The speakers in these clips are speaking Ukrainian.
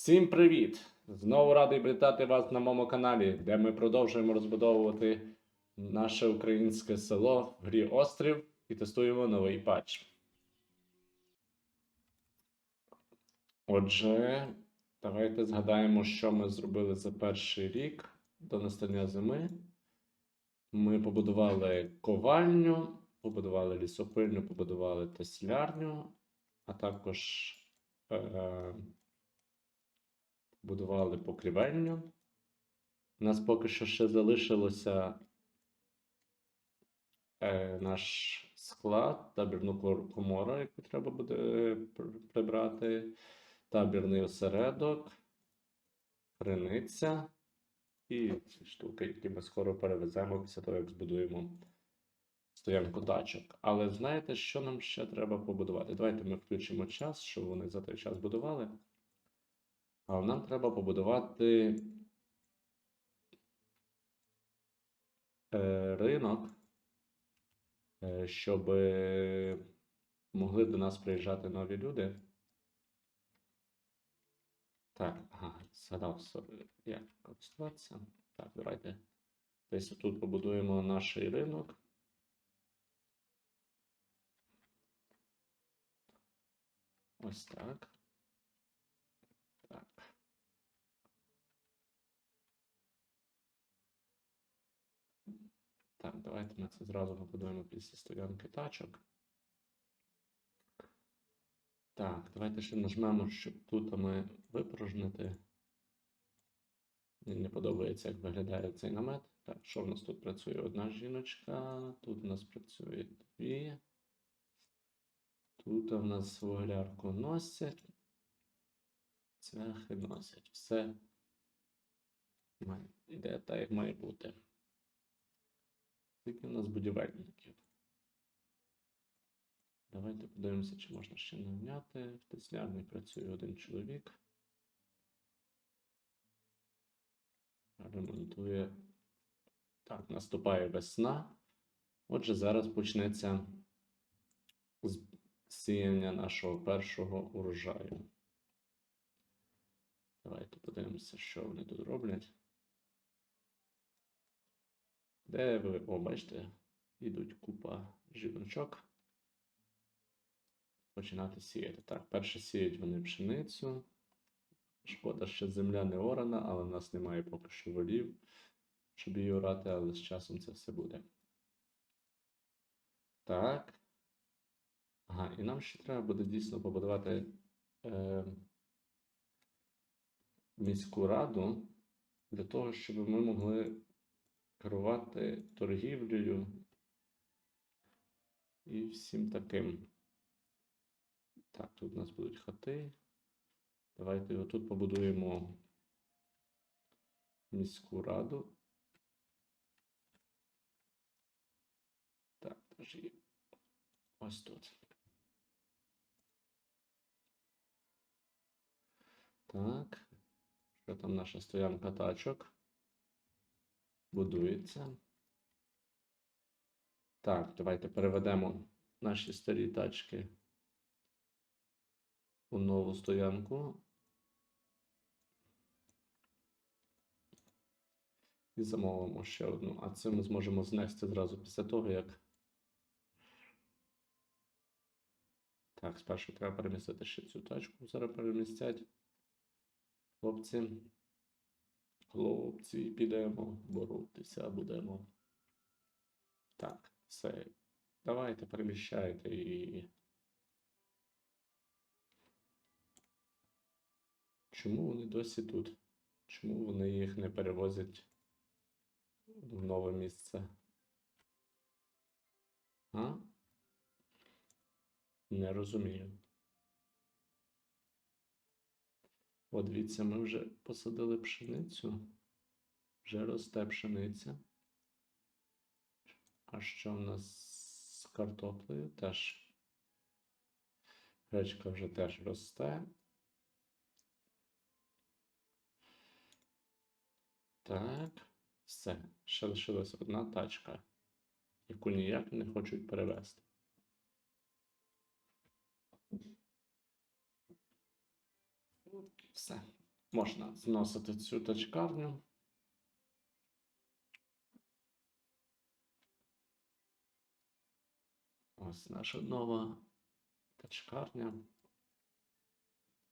Всім привіт! Знову радий вітати вас на моєму каналі, де ми продовжуємо розбудовувати наше українське село в грі Острів і тестуємо новий патч. Отже, давайте згадаємо, що ми зробили за перший рік до настання зими. Ми побудували ковальню, побудували лісопильню, побудували теслярню, а також е, будували покрівельню. У нас поки що ще залишилося е, наш склад, табірну комору, яку треба буде прибрати, табірний осередок, криниця і ці штуки, які ми скоро перевеземо після того, як збудуємо стоянку тачок. Але знаєте, що нам ще треба побудувати? Давайте ми включимо час, щоб вони за той час будували. Нам треба побудувати е, ринок, е, щоб могли до нас приїжджати нові люди. Так, ага, згадав, сор- як користуватися. Так, давайте десь тут побудуємо наш ринок. Ось. Так. Так, давайте ми це зразу побудуємо після стоянки тачок. Так, давайте ще нажмемо, щоб тут ми випорожнити. Мені не подобається, як виглядає цей намет. Так, що в нас тут працює одна жіночка, тут у нас працює дві. Тут в нас вуглярку носять. Цвяхи носять. Все іде так, як має бути. Скільки у нас будівельників? Давайте подивимося, чи можна ще наняти. В теслярні працює один чоловік. Ремонтує. Так, наступає весна. Отже, зараз почнеться сіяння нашого першого урожаю. Давайте подивимося, що вони тут роблять. Де ви, о, бачите, йдуть купа жіночок. Починати сіяти. Так, перше сіють вони пшеницю. Шкода, що земля не орана, але в нас немає поки що волів, щоб її орати, але з часом це все буде. Так. Ага, і нам ще треба буде дійсно побудувати е, міську раду для того, щоб ми могли керувати торгівлею і всім таким. Так, тут у нас будуть хати. Давайте отут побудуємо міську раду. Так, теж є. Ось тут. Так. Що там наша стоянка тачок? Будується. Так, давайте переведемо наші старі тачки у нову стоянку. І замовимо ще одну. А це ми зможемо знести зразу після того, як. Так, спершу треба перемістити ще цю тачку. Зараз перемістять. Хлопці. Хлопці, підемо боротися будемо. Так, все. Давайте переміщайте і. Чому вони досі тут? Чому вони їх не перевозять в нове місце? А? Не розумію. От дивіться, ми вже посадили пшеницю. Вже росте пшениця. А що в нас з картоплею? Теж. Гречка вже теж росте. Так, все. Ще лишилась одна тачка, яку ніяк не хочуть перевезти. Все. можна зносити цю тачкарню. Ось наша нова тачкарня.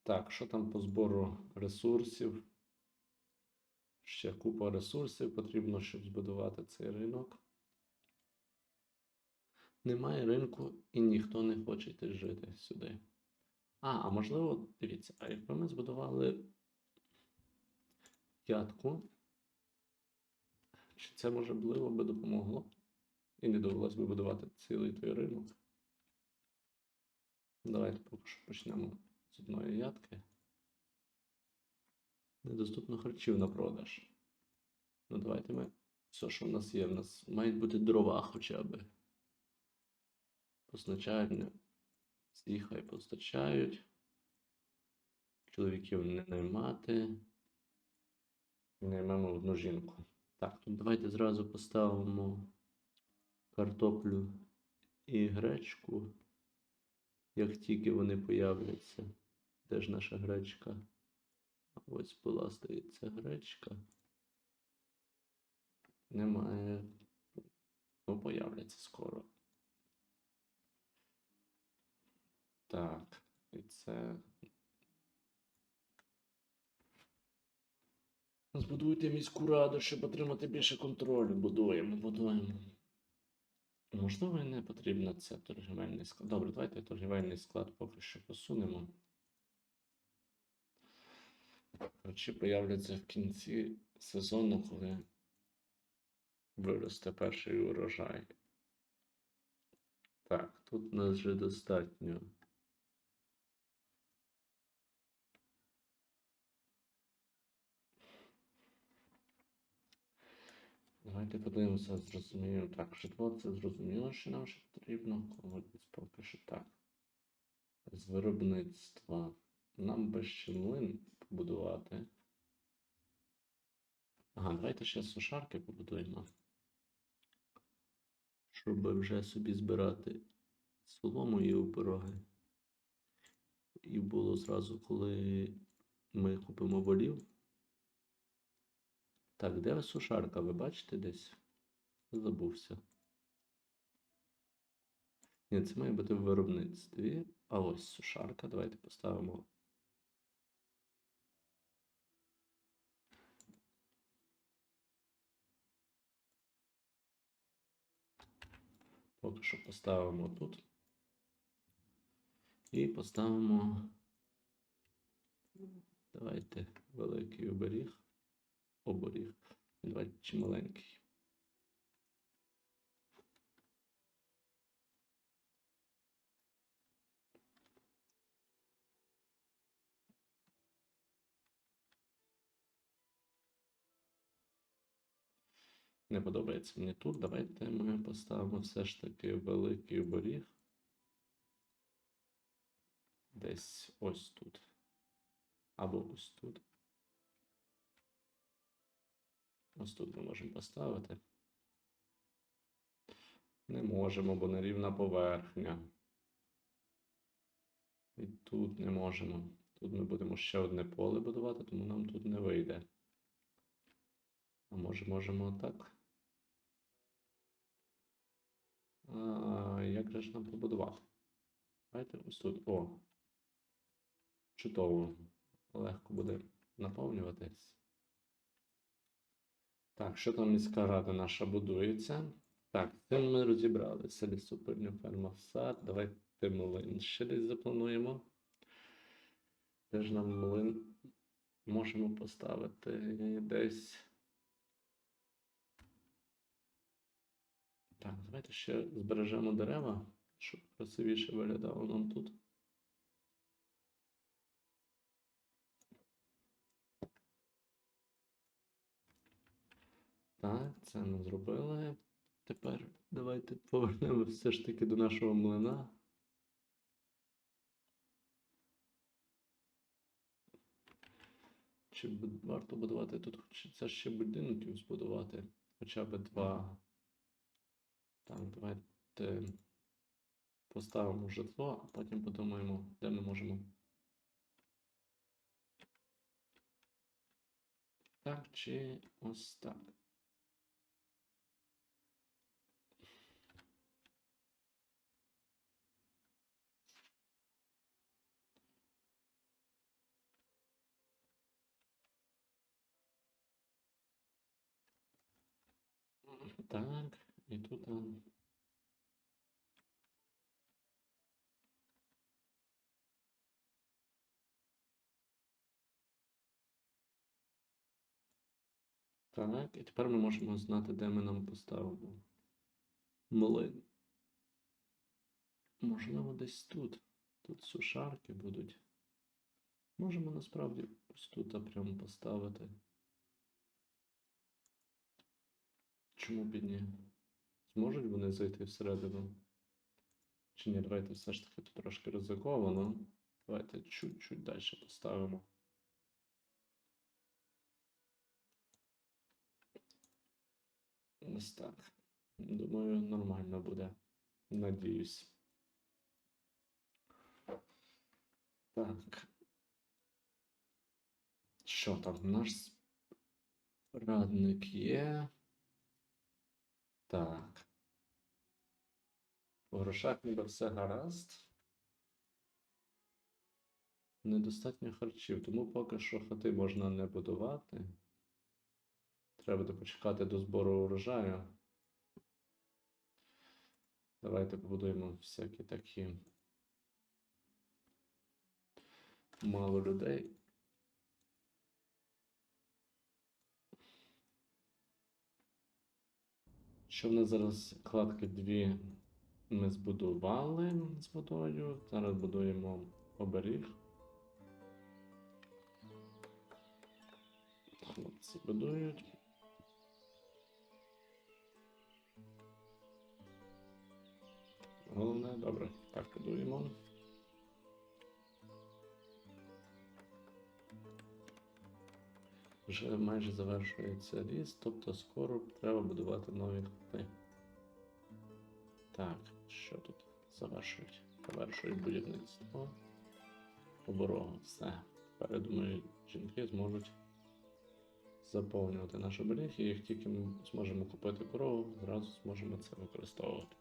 Так, що там по збору ресурсів? Ще купа ресурсів потрібно, щоб збудувати цей ринок. Немає ринку і ніхто не хоче йти жити сюди. А, а можливо, дивіться, а якби ми збудували ядку, чи це можливо би допомогло? І не довелось би будувати цілий той ринок. Давайте почнемо з одної ядки. Недоступно харчів на продаж. Ну, давайте ми. Все, що в нас є, в нас мають бути дрова хоча б. Постачання. Всі хай постачають. Чоловіків не наймати. Наймемо одну жінку. Так, тут давайте зразу поставимо картоплю і гречку. Як тільки вони появляться. Де ж наша гречка? Ось була, здається, гречка. Немає. Ну, появляться скоро. Так, і це. Збудуйте міську раду, щоб отримати більше контролю. Будуємо, будуємо. Можливо, не потрібно це торгівельний склад. Добре, давайте торгівельний склад поки що посунемо. Чи появляться в кінці сезону, коли виросте перший урожай. Так, тут нас вже достатньо. Давайте подивимося, зрозуміємо. Так, житло це зрозуміло, що нам ще потрібно. Колодець поки що так. З виробництва. Нам би ще млин побудувати. Ага, давайте ще сушарки побудуємо. Щоб вже собі збирати солому і опороги. І було зразу, коли ми купимо волів. Так, де сушарка? Ви бачите десь? Забувся. Ні, це має бути в виробництві. А ось сушарка. Давайте поставимо. Поки що поставимо тут. І поставимо. Давайте великий оберіг. Оберіг. Давайте чи маленький. Не подобається мені тут. Давайте ми поставимо все ж таки великий оберіг. Десь ось тут. Або ось тут. Ось тут ми можемо поставити. Не можемо, бо нерівна поверхня. І тут не можемо. Тут ми будемо ще одне поле будувати, тому нам тут не вийде. А може можемо так? А, як же ж нам побудувати? Давайте ось тут. О. Чудово. Легко буде наповнюватись. Так, що там міська рада наша будується? Так, з цим ми розібралися. Лісопильня ферма сад. Давайте млин ще десь заплануємо. Де ж нам млин можемо поставити десь. Так, давайте ще збережемо дерева, щоб красивіше виглядало нам тут. Так, це ми зробили. Тепер давайте повернемося все ж таки до нашого млина. Чи варто будувати тут хочеться ще будинків збудувати? Хоча б два. Так, давайте поставимо житло, а потім подумаємо, де ми можемо так чи ось так? Так, і тут. ем, Так, і тепер ми можемо знати, де ми нам поставимо млин. Можливо, десь тут. Тут сушарки будуть. Можемо насправді ось тут прямо поставити. Чому б і ні? Зможуть вони зайти всередину? Чи ні, давайте все ж таки тут трошки ризиковано. Давайте чуть-чуть далі поставимо. Ось так. Думаю, нормально буде. Надіюсь. Так. Що там? Наш радник є. Так. У грошах ніби все гаразд. Недостатньо харчів, тому поки що хати можна не будувати. Треба почекати до збору урожаю. Давайте побудуємо всякі такі. Мало людей. Що в нас зараз кладки дві ми збудували з водою. Зараз будуємо оберіг. Хлопці будують. Головне, добре, так будуємо. Вже майже завершується ліс, тобто скоро треба будувати нові хати. Так, що тут завершують? Завершують будівництво. Оборога, все. Тепер, я думаю, жінки зможуть заповнювати наш оберіг, і як тільки ми зможемо купити корову, зразу зможемо це використовувати.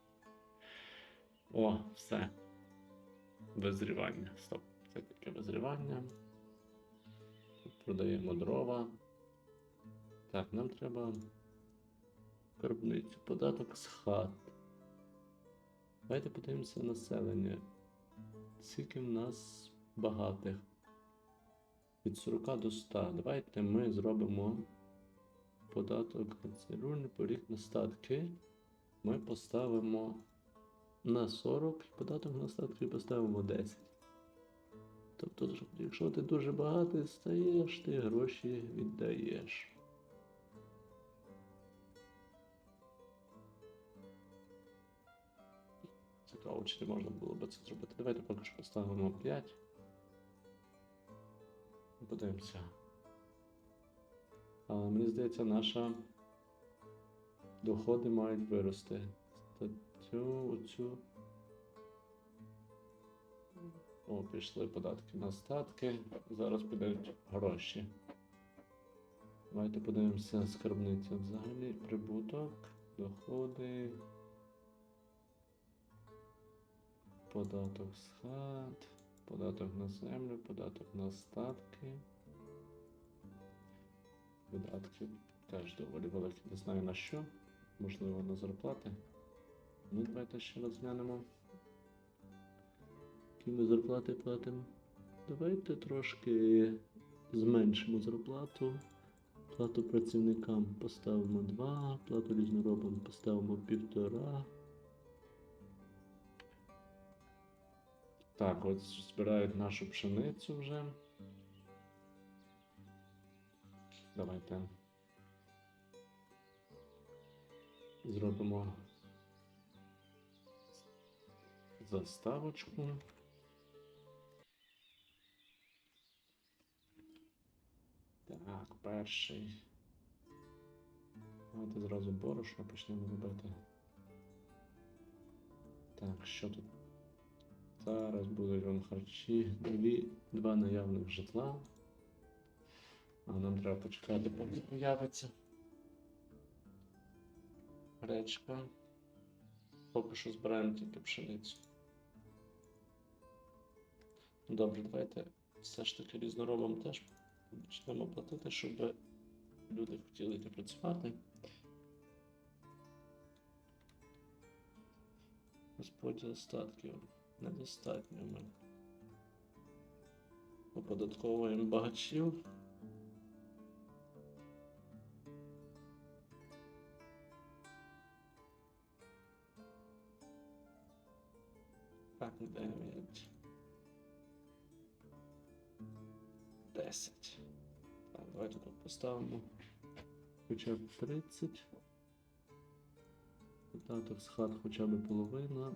О, все. Визрівання. Стоп. Це таке визрівання. Продаємо дрова. Так, нам треба скарбницю. Податок з хат. Давайте подивимося населення. Скільки в нас багатих? Від 40 до 100. Давайте ми зробимо податок рульний поріг на статки. Ми поставимо на 40 і податок на статки поставимо 10. Тобто, якщо ти дуже багатий стаєш, ти гроші віддаєш. Цікаво, чи можна було би це зробити. Давайте поки що поставимо 5. І Подивимося. Але мені здається, наша доходи мають вирости. Статтю оцю. О, пішли податки на статки. Зараз підуть гроші. Давайте подивимося скарбниця. Взагалі прибуток, доходи. Податок з хат, податок на землю, податок на статки. Видатки теж доволі великі. Не знаю на що. Можливо, на зарплати. Ну, давайте ще раз Які ми зарплати платимо? Давайте трошки зменшимо зарплату. Плату працівникам поставимо 2, плату різноробам поставимо 1,5. Так, от збирають нашу пшеницю вже. Давайте зробимо заставочку. Так, перший. Давайте зразу борошно почнемо робити. Так, що тут? Зараз будуть вам харчі. Дві, два наявних житла. А нам треба почекати, поки появиться. Гречка. Поки що збираємо тільки пшеницю. Добре, давайте все ж таки різноробам теж Почнемо платити, щоб люди хотіли йти працювати. Розподіл статків недостатньо ми. Оподатковуємо багачів. Так, 9. 10 давайте тут поставимо хоча б 30. Додаток з хат хоча б половина.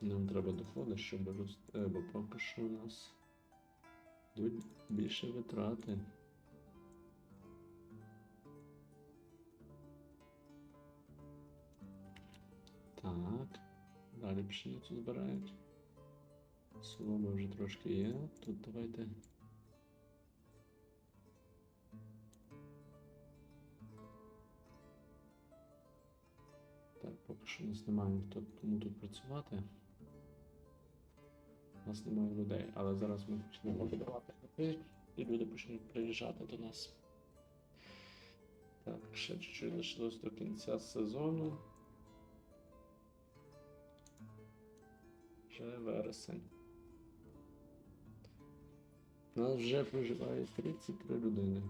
Нам треба доходи, щоб рости, бо поки що у нас йдуть більше витрати. Так, далі пшеницю збирають. Соломи вже трошки є. Тут давайте. Так, поки що у нас немає хто кому тут працювати. У нас немає людей, але зараз ми почнемо будувати хати, і люди почнуть приїжджати до нас. Так, ще чуть-чуть лишилось до кінця сезону. Вже вересень. Нас вже проживає 33 людини.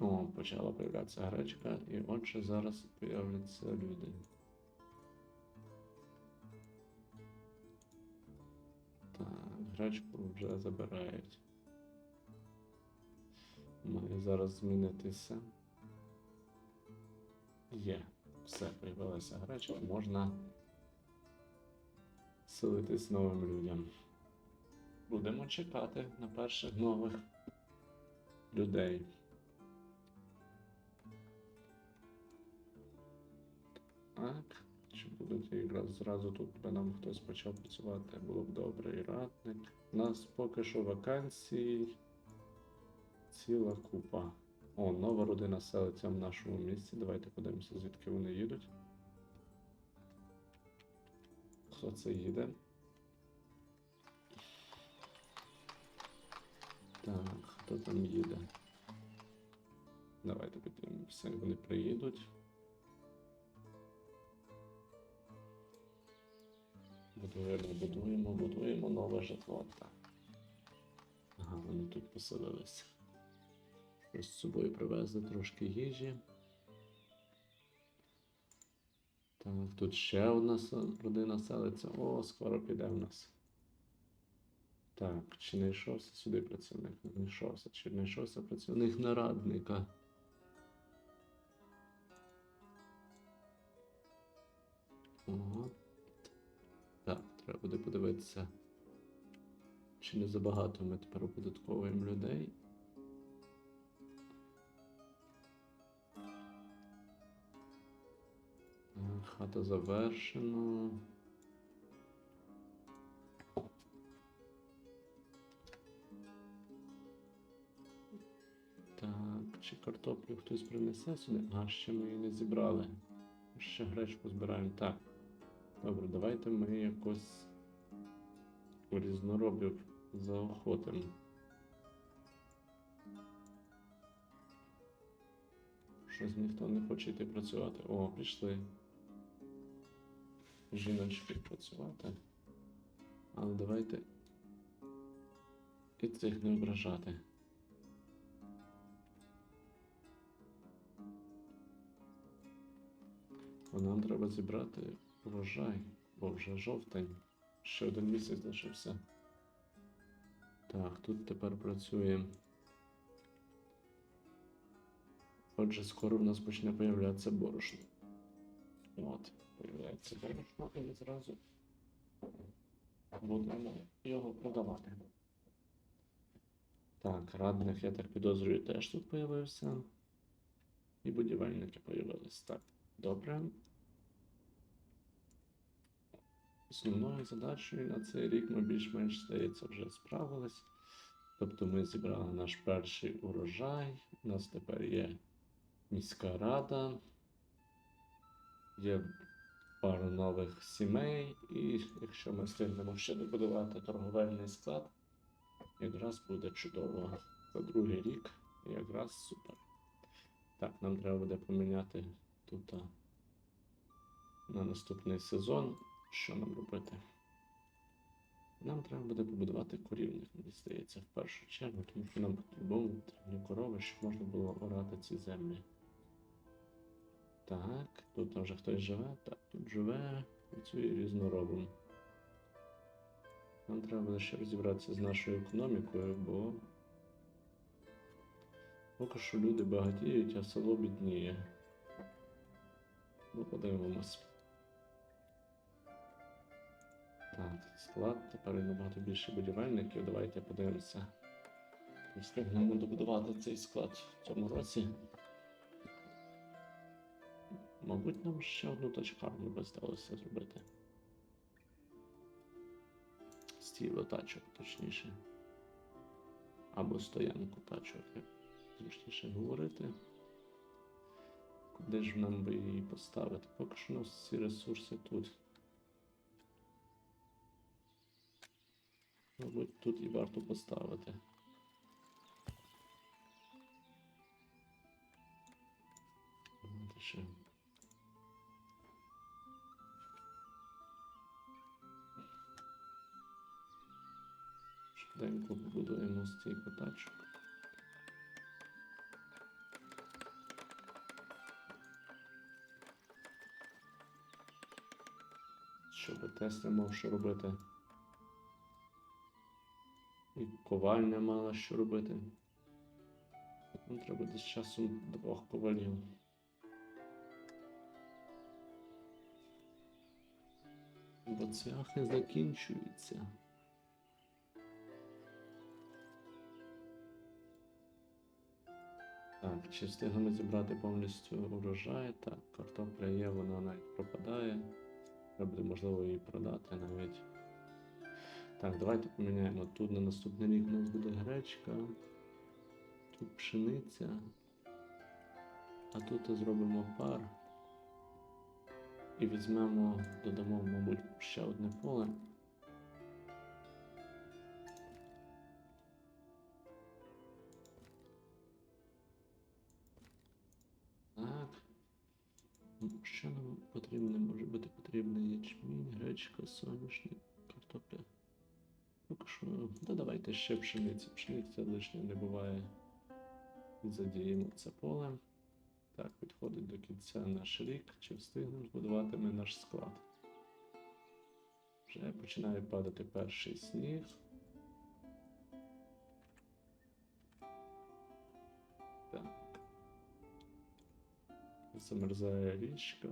О, почала появлятися гречка, і отже зараз появляться люди. Так, гречку вже забирають. Має зараз змінитися. Є. Все, появилася гречка, можна селитись новим людям. Будемо чекати на перших нових людей. Так, чи будуть якраз зразу тут би нам хтось почав працювати, було б добре і радник. У нас поки що вакансій ціла купа. О, нова родина селиться в нашому місті. Давайте подивимося, звідки вони їдуть. Хто це їде? Так, хто там їде? Давайте подивимося, як вони приїдуть. Будуємо, будуємо, будуємо нове житло. Так. Ага, вони тут поселилися. Щось з собою привезли трошки їжі. Так, тут ще одна родина селиться. О, скоро піде в нас. Так, чи не йшовся сюди працівник? Не йшовся. Чи не йшовся працівник нарадника? Так, треба буде подивитися. Чи не забагато ми тепер оподатковуємо людей? Хата завершена. Так, чи картоплю хтось принесе сюди? А, ще ми її не зібрали. Ще гречку збираємо. Так. Добре, давайте ми якось різноробів заохотимо. Щось ніхто не хоче йти працювати. О, пішли. Жіночки працювати. Але давайте і цих не ображати. Бо нам треба зібрати врожай, бо вже жовтень. Ще один місяць лишився. Так, тут тепер працює. Отже, скоро в нас почне появлятися борошно. От, появляється борошно і зразу будемо його продавати. Так, радник, я так підозрюю, теж тут появився. І будівельники появились. Так, добре. Основною задачею на цей рік ми більш-менш, здається, вже справились. Тобто ми зібрали наш перший урожай. У нас тепер є міська рада, є пару нових сімей, і якщо ми встигнемо ще добудувати торговельний склад, якраз буде чудово. За другий рік якраз супер. Так, нам треба буде поміняти тут на наступний сезон. Що нам робити? Нам треба буде побудувати корівник, мені здається, в першу чергу, тому що нам потрібні корови, щоб можна було орати ці землі. Так, тут там вже хтось живе. Так, тут живе, працює різноробом. Нам треба буде ще розібратися з нашою економікою, бо поки що люди багатіють, а село бідніє. Ну, подивимось. Так, склад, тепер є набагато більше будівельників. Давайте подивимося. Встигнемо добудувати цей склад в цьому році. Мабуть, нам ще одну тачкарню би сталося зробити. Стіло тачок, точніше. Або стоянку тачок, як зручніше говорити. Куди ж нам би її поставити? Поки що у нас всі ресурси тут. Мабуть, тут і варто поставити. Ще. Швиденько побудуємо стійку тачок. Щоб Тесла мав що робити. І ковальня мала що робити. Нам треба десь часом двох ковалів. Бо цвяхи закінчуються. Так, чи встигнемо зібрати повністю урожай? Так, картопля є, вона навіть пропадає. Треба буде можливо її продати навіть. Так, давайте поміняємо. Тут на наступний рік у нас буде гречка, тут пшениця, а тут зробимо пар. І візьмемо, додамо, мабуть, ще одне поле. Що нам потрібно? Може бути потрібний ячмінь, гречка, соняшник, картопля. Поки що, да давайте ще пшеницю. Пшениця лишня не буває. Задіємо це поле. Так, підходить до кінця наш рік. Чи встигнемо збудувати ми наш склад? Вже починає падати перший сніг. Замерзає річка.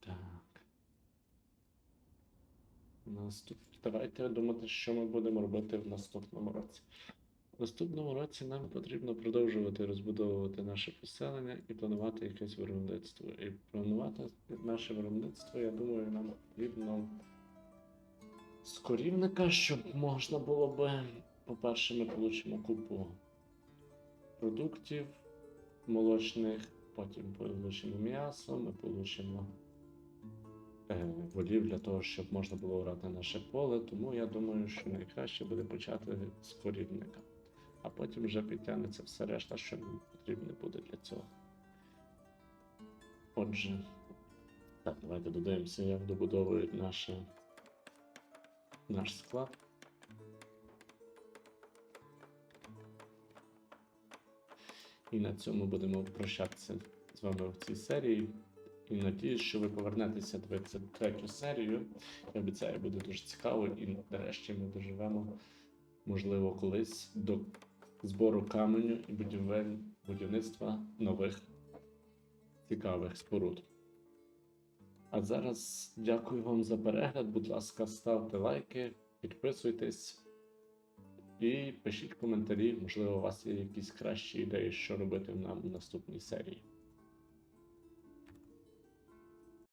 Так. Наступ... Давайте думати, що ми будемо робити в наступному році. В наступному році нам потрібно продовжувати розбудовувати наше поселення і планувати якесь виробництво. І планувати наше виробництво, я думаю, нам потрібно з корівника, щоб можна було би, по-перше, ми получимо купу продуктів молочних, потім получимо м'ясо, ми получимо е, волів для того, щоб можна було орати наше поле. Тому я думаю, що найкраще буде почати з корівника, а потім вже підтягнеться все решта, що нам потрібно буде для цього. Отже, так, давайте додаємося, як добудовують наше, наш склад. І на цьому будемо прощатися з вами в цій серії. І надіюсь, що ви повернетеся дивитися третю серію. Я обіцяю, буде дуже цікаво, і нарешті ми доживемо, можливо, колись до збору каменю і будівництва нових цікавих споруд. А зараз дякую вам за перегляд. Будь ласка, ставте лайки, підписуйтесь і пишіть коментарі. Можливо, у вас є якісь кращі ідеї, що робити нам в наступній серії.